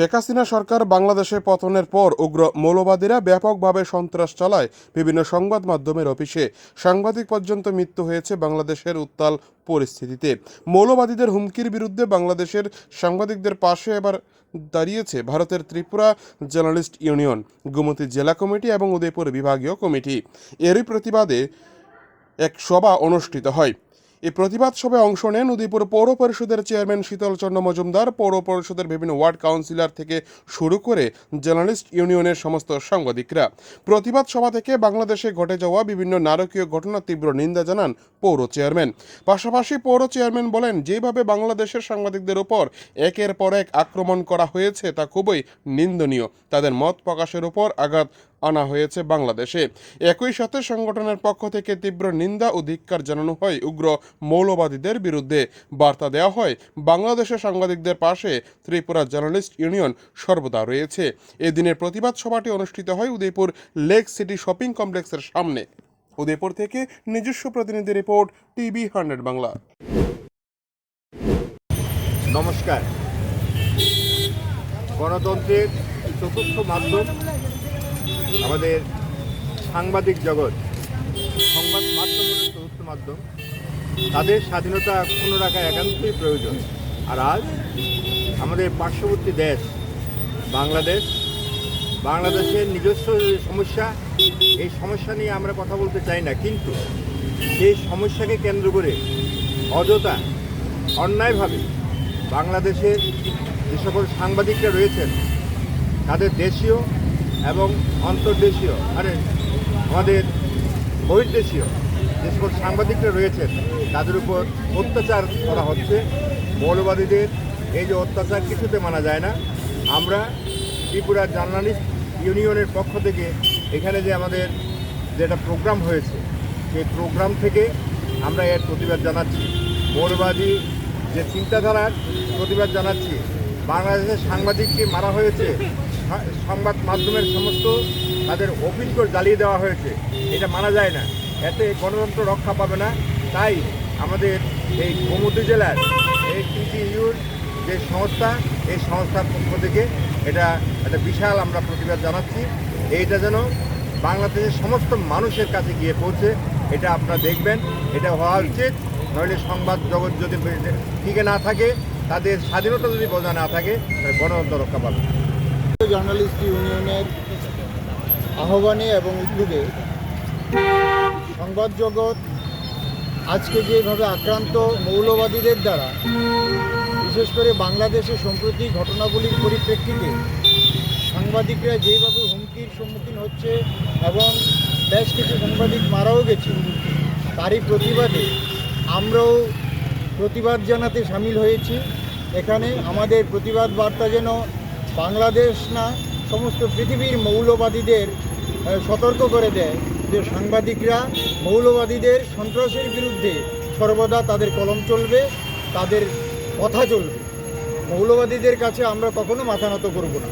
শেখ হাসিনা সরকার বাংলাদেশে পতনের পর উগ্র মৌলবাদীরা ব্যাপকভাবে সন্ত্রাস চালায় বিভিন্ন সংবাদ মাধ্যমের অফিসে। সাংবাদিক পর্যন্ত মৃত্যু হয়েছে বাংলাদেশের উত্তাল পরিস্থিতিতে। মৌলবাদীদের হুমকির বিরুদ্ধে বাংলাদেশের সাংবাদিকদের পাশে এবার দাঁড়িয়েছে ভারতের ত্রিপুরা জার্নালিস্ট ইউনিয়ন, গোমতী জেলা কমিটি এবং উদয়পুর বিভাগীয় কমিটি। এরই প্রতিবাদে এক সভা অনুষ্ঠিত হয়। এই প্রতিবাদ সভায় অংশ নেন উদয়পুর পৌর পরিষদের চেয়ারম্যান শীতলচন্দ্র মজুমদার। পৌর পরিষদের বিভিন্ন ওয়ার্ড কাউন্সিলর থেকে শুরু করে জার্নালিস্ট ইউনিয়নের সমস্ত সাংবাদিকরা। প্রতিবাদ সভা থেকে বাংলাদেশে ঘটে যাওয়া বিভিন্ন নারকীয় ঘটনার তীব্র নিন্দা জানান পৌর চেয়ারম্যান। পাশাপাশি পৌর চেয়ারম্যান বলেন, যেভাবে বাংলাদেশের সাংবাদিকদের উপর একের পর এক আক্রমণ করা হয়েছে, তা খুবই নিন্দনীয়। তাদের মত প্রকাশের উপর আঘাত আনা হয়েছে বাংলাদেশে। একই সাথে সংগঠনের পক্ষ থেকে তীব্র নিন্দা ও ধিক্কার জানানো হয় উগ্র মৌলবাদীদের বিরুদ্ধে। বার্তা দেওয়া হয়, বাংলাদেশের সাংবাদিকদের পাশে ত্রিপুরা জার্নালিস্ট ইউনিয়ন সর্বদা রয়েছে। এদিনের প্রতিবাদ সভাটি অনুষ্ঠিত হয় উদয়পুর লেক সিটি শপিং কমপ্লেক্সের সামনে। উদয়পুর থেকে নিজস্ব প্রতিনিধি রিপোর্ট, টিভি হান্ড্রেড বাংলা। নমস্কার। গণতন্ত্রের চতুর্থ মাধ্যম আমাদের সাংবাদিক জগৎ, সংবাদ মাধ্যম চতুর্থ মাধ্যম, তাদের স্বাধীনতা অক্ষুণ্ণ রাখা একান্তই প্রয়োজন। আর আজ আমাদের পার্শ্ববর্তী দেশ, বাংলাদেশ, বাংলাদেশের নিজস্ব সমস্যা, এই সমস্যা নিয়ে আমরা কথা বলতে চাই না, কিন্তু সেই সমস্যাকে কেন্দ্র করে অযথা, অন্যায়ভাবে বাংলাদেশের যে সকল সাংবাদিকরা রয়েছেন, তাদের দেশীয় এবং অন্তর্দেশীয় মানে আমাদের বহির্দেশীয় যে সকল সাংবাদিকরা রয়েছেন, তাদের উপর অত্যাচার করা হচ্ছে। মৌলবাদীদের এই যে অত্যাচার কিছুতে মানা যায় না। আমরা ত্রিপুরা জার্নালিস্ট ইউনিয়নের পক্ষ থেকে এখানে যে আমাদের যেটা প্রোগ্রাম হয়েছে, সেই প্রোগ্রাম থেকে আমরা এর প্রতিবাদ জানাচ্ছি। মৌলবাদী যে চিন্তাধারার প্রতিবাদ জানাচ্ছি, বাংলাদেশের সাংবাদিককে মারা হয়েছে সংবাদ মাধ্যমের সমস্ত তাদের অফিসগুলো জ্বালিয়ে দেওয়া হয়েছে। এটা মানা যায় না। এতে গণতন্ত্র রক্ষা পাবে না। তাই আমাদের এই গোমতী জেলার এই টিটিইউর যে সংস্থা, এই সংস্থার পক্ষ থেকে এটা একটা বিশাল আমরা প্রতিবাদ জানাচ্ছি। এইটা যেন বাংলাদেশের সমস্ত মানুষের কাছে গিয়ে পৌঁছে, এটা আপনারা দেখবেন। এটা হওয়া উচিত। নইলে সংবাদ জগৎ যদি টিকে না থাকে, তাদের স্বাধীনতা যদি বজায় না থাকে, তাহলে গণতন্ত্র রক্ষা পাবে। জার্নালিস্ট ইউনিয়নের আহ্বানে এবং উদ্যোগে সংবাদ জগৎ আজকে যেভাবে আক্রান্ত মৌলবাদীদের দ্বারা, বিশেষ করে বাংলাদেশে সম্প্রতি ঘটনাগুলির পরিপ্রেক্ষিতে সাংবাদিকরা যেভাবে হুমকির সম্মুখীন হচ্ছে এবং বেশ কিছু সাংবাদিক মারাও গেছে, তারই প্রতিবাদে আমরাও প্রতিবাদ জানাতে সামিল হয়েছি। এখানে আমাদের প্রতিবাদ বার্তা যেন বাংলাদেশ না, সমস্ত পৃথিবীর মৌলবাদীদের সতর্ক করে দেয় যে সাংবাদিকরা মৌলবাদীদের সন্ত্রাসের বিরুদ্ধে সর্বদা তাদের কলম চলবে, তাদের কথা চলবে। মৌলবাদীদের কাছে আমরা কখনো মাথা নত করব না।